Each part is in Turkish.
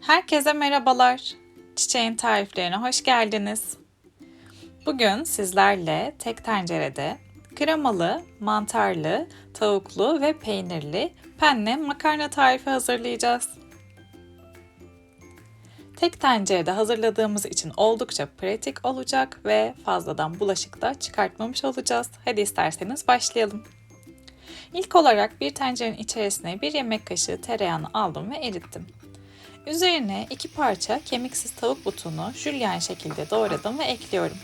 Herkese merhabalar. Çiçeğin tariflerine hoş geldiniz. Bugün sizlerle tek tencerede kremalı, mantarlı, tavuklu ve peynirli penne makarna tarifi hazırlayacağız. Tek tencerede hazırladığımız için oldukça pratik olacak ve fazladan bulaşık da çıkartmamış olacağız. Hadi isterseniz başlayalım. İlk olarak bir tencerenin içerisine bir yemek kaşığı tereyağını aldım ve erittim. Üzerine iki parça kemiksiz tavuk butunu jülyen şekilde doğradım ve ekliyorum.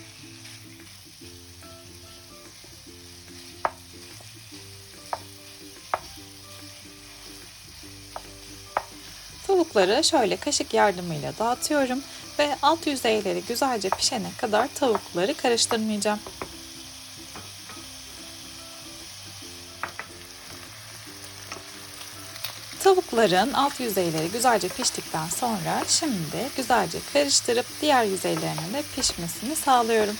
Tavukları şöyle kaşık yardımıyla dağıtıyorum ve alt yüzeyleri güzelce pişene kadar tavukları karıştırmayacağım. Tavukların alt yüzeyleri güzelce piştikten sonra şimdi güzelce karıştırıp diğer yüzeylerinin de pişmesini sağlıyorum.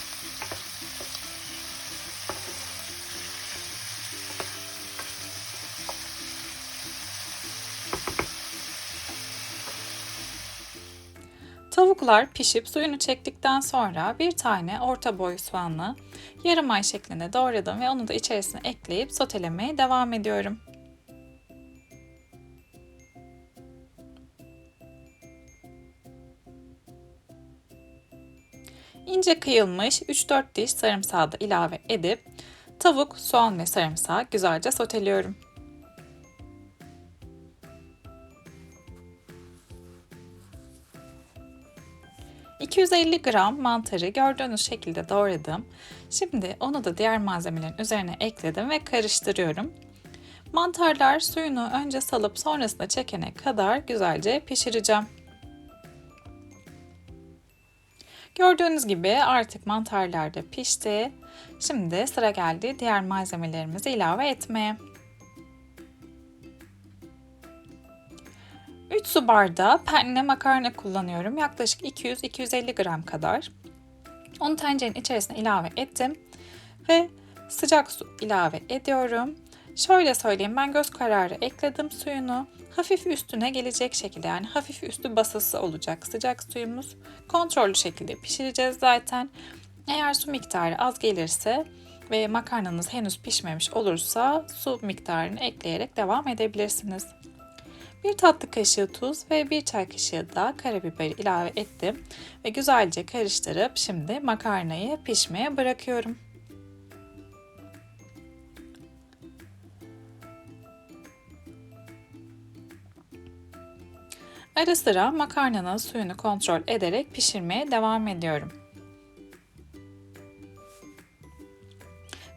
Tavuklar pişip suyunu çektikten sonra bir tane orta boy soğanı yarım ay şeklinde doğradım ve onu da içerisine ekleyip sotelemeye devam ediyorum. İnce kıyılmış 3-4 diş sarımsağı da ilave edip tavuk, soğan ve sarımsağı güzelce soteliyorum. ...250 gram mantarı gördüğünüz şekilde doğradım. Şimdi onu da diğer malzemelerin üzerine ekledim ve karıştırıyorum. Mantarlar suyunu önce salıp sonrasında çekene kadar güzelce pişireceğim. Gördüğünüz gibi artık mantarlar da pişti. Şimdi sıra geldi diğer malzemelerimizi ilave etmeye. 3 su bardağı penne makarna kullanıyorum. Yaklaşık 200-250 gram kadar. Onu tencerenin içerisine ilave ettim. Ve sıcak su ilave ediyorum. Şöyle söyleyeyim ben göz kararı ekledim suyunu. Hafif üstüne gelecek şekilde yani hafif üstü basısı olacak sıcak suyumuz. Kontrollü şekilde pişireceğiz zaten. Eğer su miktarı az gelirse ve makarnanız henüz pişmemiş olursa su miktarını ekleyerek devam edebilirsiniz. Bir tatlı kaşığı tuz ve bir çay kaşığı da karabiber ilave ettim ve güzelce karıştırıp şimdi makarnayı pişmeye bırakıyorum. Ara sıra makarnanın suyunu kontrol ederek pişirmeye devam ediyorum.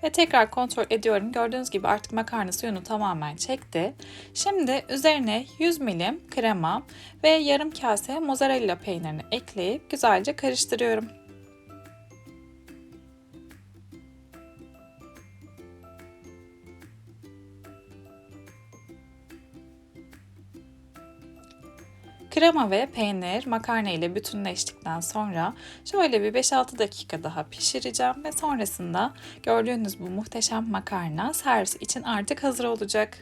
Ve tekrar kontrol ediyorum. Gördüğünüz gibi artık makarna suyunu tamamen çekti. Şimdi üzerine 100 milim krema ve yarım kase mozzarella peynirini ekleyip güzelce karıştırıyorum. Krema ve peynir makarna ile bütünleştikten sonra şöyle bir 5-6 dakika daha pişireceğim ve sonrasında gördüğünüz bu muhteşem makarna servis için artık hazır olacak.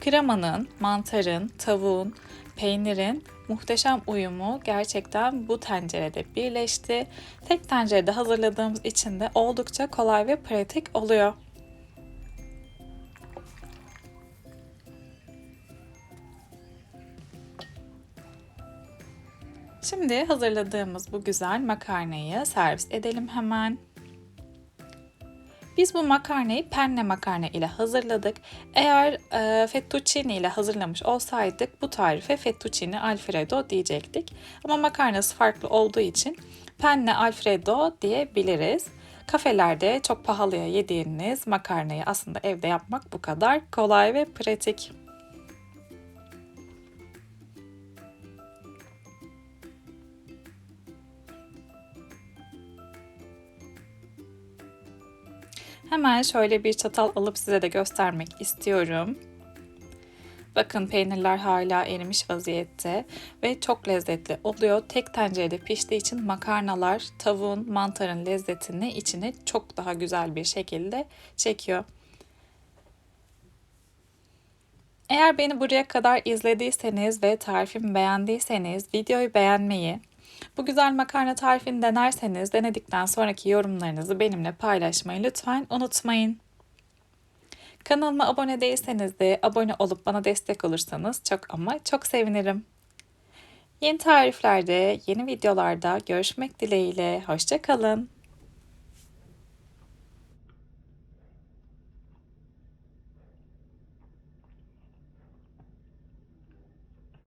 Kremanın, mantarın, tavuğun, peynirin muhteşem uyumu gerçekten bu tencerede birleşti. Tek tencerede hazırladığımız için de oldukça kolay ve pratik oluyor. Şimdi hazırladığımız bu güzel makarnayı servis edelim hemen. Biz bu makarnayı penne makarna ile hazırladık. Eğer e, fettuccine ile hazırlamış olsaydık bu tarife fettuccine alfredo diyecektik. Ama makarnası farklı olduğu için penne alfredo diyebiliriz. Kafelerde çok pahalıya yediğiniz makarnayı aslında evde yapmak bu kadar kolay ve pratik. Hemen şöyle bir çatal alıp size de göstermek istiyorum. Bakın peynirler hala erimiş vaziyette ve çok lezzetli oluyor. Tek tencerede piştiği için makarnalar tavuğun, mantarın lezzetini içine çok daha güzel bir şekilde çekiyor. Eğer beni buraya kadar izlediyseniz ve tarifimi beğendiyseniz videoyu beğenmeyi, bu güzel makarna tarifini denerseniz denedikten sonraki yorumlarınızı benimle paylaşmayı lütfen unutmayın. Kanalıma abone değilseniz de abone olup bana destek olursanız çok ama çok sevinirim. Yeni tariflerde, yeni videolarda görüşmek dileğiyle. Hoşçakalın.